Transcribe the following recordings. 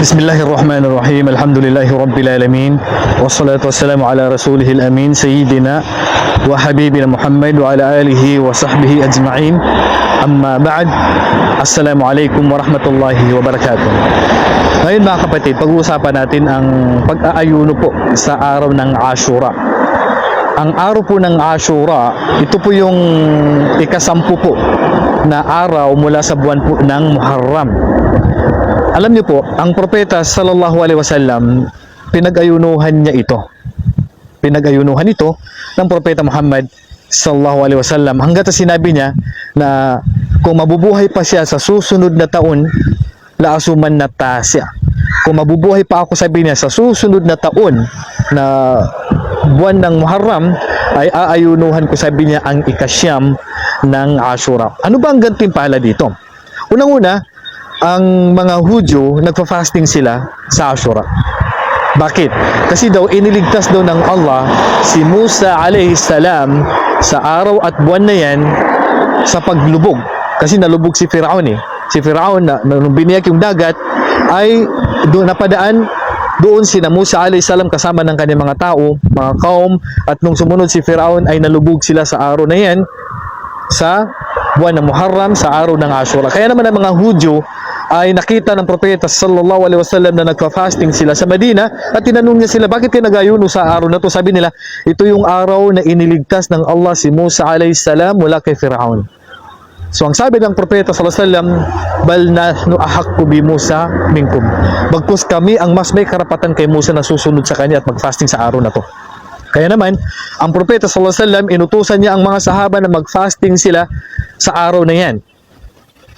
بسم الله الرحمن الرحيم الحمد لله رب العالمين والصلاة والسلام على رسوله الأمين سيدنا وحبيبنا محمد وعلى آله وصحبه أجمعين أما بعد السلام عليكم ورحمة الله وبركاته Ngayon mga kapatid, pag-uusapan natin ang pag-aayuno po sa araw ng Ashura. Ang araw po ng Ashura, ito po yung ikasampu po na araw mula sa buwan po ng Muharram. Alam niyo po, ang propeta sallallahu alaihi wasallam pinag-ayunuhan niya ito. Pinag-ayunuhan ito ng propeta Muhammad sallallahu alaihi wasallam hangga't sinabi niya na kung mabubuhay pa siya sa susunod na taon, laasuman na tasya. Kung mabubuhay pa ako sabi niya sa susunod na taon na buwan ng Muharram ay aayunuhan ko sabi niya ang ikasyam ng Ashura. Ano ba ang gantimpala dito? Unang-una, ang mga Hudyo nagfa-fasting sila sa Ashura. Bakit? Kasi daw iniligtas daw ng Allah si Musa alayhi salam sa araw at buwan na yan sa paglubog. Kasi nalubog si Firaun eh. Si Firaun na nung biniyak yung dagat ay doon napadaan doon si Musa alayhi salam kasama ng kanyang mga tao, mga kaum at nung sumunod si Firaun ay nalubog sila sa araw na yan sa buwan ng Muharram sa araw ng Ashura. Kaya naman ang mga Hudyo ay nakita ng propeta sallallahu alaihi wasallam na nagfa-fasting sila sa Medina at tinanong niya sila bakit kayo nagayuno sa araw na to? Sabi nila ito yung araw na iniligtas ng Allah si Musa alaihi salam mula kay Firaun. So ang sabi ng propeta sallallahu alaihi wasallam bal nahnu ahaqqu bi Musa minkum. Bagkus kami ang mas may karapatan kay Musa na susunod sa kanya at mag-fasting sa araw na to. Kaya naman, ang propeta sallallahu alaihi wasallam inutusan niya ang mga sahaba na mag-fasting sila sa araw na 'yan.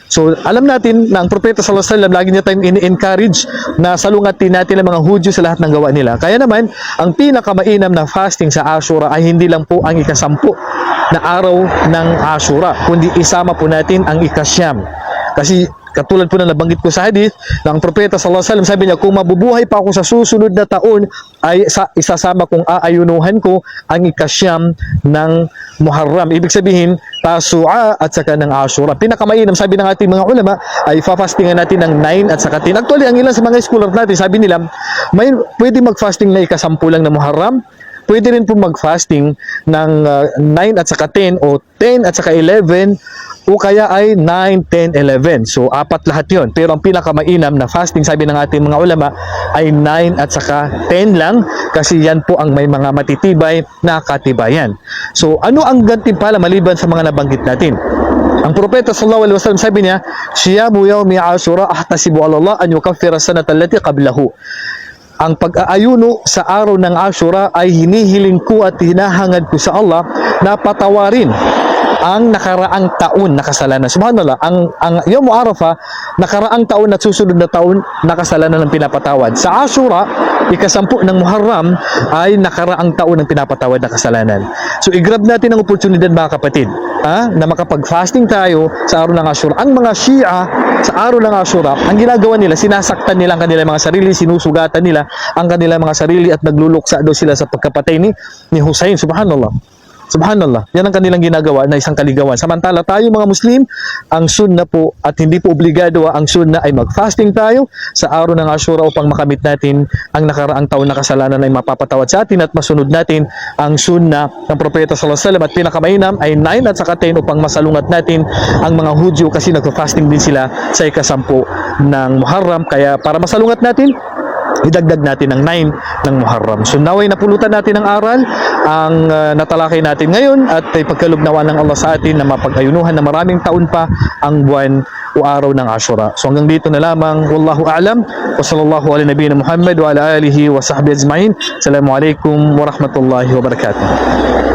So, alam natin na ang propeta sallallahu alaihi wasallam lagi niya tayong ini-encourage na salungatin natin ang mga Hudyo sa lahat ng gawa nila. Kaya naman, ang pinakamainam na fasting sa Ashura ay hindi lang po ang ikasampu na araw ng Ashura, kundi isama po natin ang ikasyam. Kasi katulad po na nabanggit ko sa hadith, ang propeta sallallahu alaihi wasallam sabi niya, kung mabubuhay pa ako sa susunod na taon, ay sa, isasama kong aayunuhan ko ang ikasyam ng Muharram. Ibig sabihin, Tasu'a at saka ng Ashura. Pinakamainam, sabi ng ating mga ulama, ay fafastingan natin ng 9 at saka 10. Actually, ang ilan sa mga scholar natin, sabi nila, may pwede mag-fasting na ikasampu lang na Muharram, pwede rin po mag-fasting ng uh, 9 at saka 10 o 10 at saka 11 o kaya ay 9, 10, 11. So, apat lahat yon. Pero ang pinakamainam na fasting, sabi ng ating mga ulama, ay 9 at saka 10 lang kasi yan po ang may mga matitibay na katibayan. So, ano ang gantimpala maliban sa mga nabanggit natin? Ang propeta sallallahu alaihi wasallam sabi niya, "Siyamu yawmi Ashura ahtasibu ala Allah an yukaffira sanata allati qablahu." Ang pag-aayuno sa araw ng Ashura ay hinihiling ko at hinahangad ko sa Allah na patawarin ang nakaraang taon na kasalanan. Subhanallah, ang ang Yom Arafah, nakaraang taon at susunod na taon na kasalanan ng pinapatawad. Sa Ashura, ikasampu ng Muharram ay nakaraang taon ng pinapatawad na kasalanan. So i-grab natin ang oportunidad mga kapatid, ha, na makapag-fasting tayo sa araw ng Ashura. Ang mga Shia sa araw ng Ashura, ang ginagawa nila, sinasaktan nila ang kanilang mga sarili, sinusugatan nila ang kanilang mga sarili at nagluluksa daw sila sa pagkapatay ni ni Hussein. Subhanallah. Subhanallah, yan ang kanilang ginagawa na isang kaligawan. Samantala tayo mga Muslim, ang sunna po at hindi po obligado ah, ang sunna ay mag-fasting tayo sa araw ng Ashura upang makamit natin ang nakaraang taon na kasalanan ay mapapatawad sa atin at masunod natin ang sunna ng Propeta Sallallahu Alaihi Wasallam at pinakamainam ay 9 at saka 10 upang masalungat natin ang mga Hudyo kasi nagfa-fasting din sila sa ikasampu ng Muharram. Kaya para masalungat natin, idagdag natin ang 9 ng Muharram. So naway napulutan natin ang aral, ang uh, natalakay natin ngayon at ay pagkalugnawan ng Allah sa atin na mapag-ayunuhan na maraming taon pa ang buwan o araw ng Ashura. So hanggang dito na lamang. Wallahu a'lam. Wa sallallahu ala nabiyina Muhammad wa ala alihi wa sahbihi ajma'in. Assalamualaikum warahmatullahi wabarakatuh.